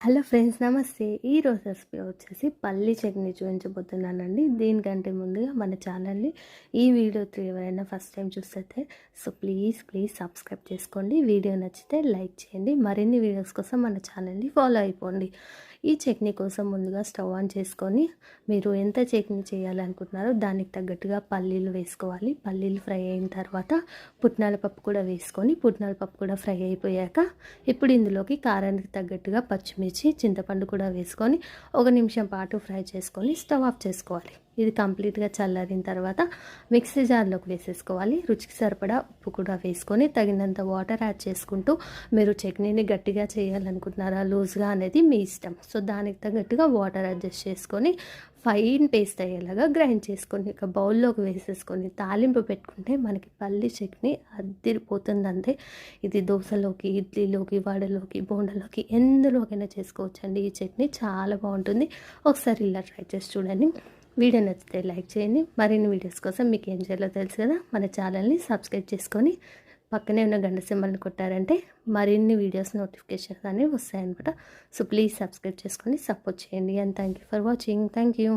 Hello friends నమస్తే. ఈ రోజు రెసిపీ వచ్చేసి పల్లి చట్నీ చూపించబోతున్నానండి. దీనికంటే ముందుగా మన ఛానల్ని ఈ వీడియో త్రీ ఎవరైనా ఫస్ట్ టైం చూస్తే సో ప్లీజ్ ప్లీజ్ సబ్స్క్రైబ్ చేసుకోండి. వీడియో నచ్చితే లైక్ చేయండి. మరిన్ని వీడియోస్ కోసం మన ఛానల్ని ఫాలో అయిపోండి. ఈ చట్నీ కోసం ముందుగా స్టవ్ ఆన్ చేసుకొని మీరు ఎంత చట్నీ చేయాలనుకుంటున్నారో దానికి తగ్గట్టుగా పల్లీలు వేసుకోవాలి. పల్లీలు ఫ్రై అయిన తర్వాత పుట్నాల పప్పు కూడా వేసుకొని పుట్నాల పప్పు కూడా ఫ్రై అయిపోయాక ఇప్పుడు ఇందులోకి కారానికి తగ్గట్టుగా పచ్చిమిర్చి చింతపండు కూడా వేసుకొని ఒక నిమిషం పాటు ఫ్రై చేసుకొని స్టవ్ ఆఫ్ చేసుకోవాలి. ఇది కంప్లీట్గా చల్లారిన తర్వాత మిక్సీ జార్లోకి వేసేసుకోవాలి. రుచికి సరిపడా ఉప్పు కూడా వేసుకొని తగినంత వాటర్ యాడ్ చేసుకుంటూ మీరు చట్నీని గట్టిగా చేయాలనుకుంటున్నారా లూజ్గా అనేది మీ ఇష్టం. సో దానికి తగ్గట్టుగా వాటర్ అడ్జస్ట్ చేసుకొని ఫైన్ పేస్ట్ అయ్యేలాగా గ్రైండ్ చేసుకొని ఇక బౌల్లోకి వేసేసుకొని తాలింపు పెట్టుకుంటే మనకి పల్లి చట్నీ అద్దిరిపోతుందంటే అంతే ఇది దోశలోకి ఇడ్లీలోకి వడలోకి బోండలోకి ఎందులోకైనా చేసుకోవచ్చండి. ఈ చట్నీ చాలా బాగుంటుంది. ఒకసారి ఇలా ట్రై చేసి చూడండి. వీడియో నచ్చితే లైక్ చేయండి. మరిన్ని వీడియోస్ కోసం మీకు ఏం చేయాలో తెలుసు కదా? మన ఛానల్ని సబ్స్క్రైబ్ చేసుకొని పక్కనే ఉన్న గంట సింబల్ని కొట్టారంటే మరిన్ని వీడియోస్ నోటిఫికేషన్స్ అనేవి వస్తాయన్నమాట. సో ప్లీజ్ సబ్స్క్రైబ్ చేసుకొని సపోర్ట్ చేయండి. And thank you for watching thank you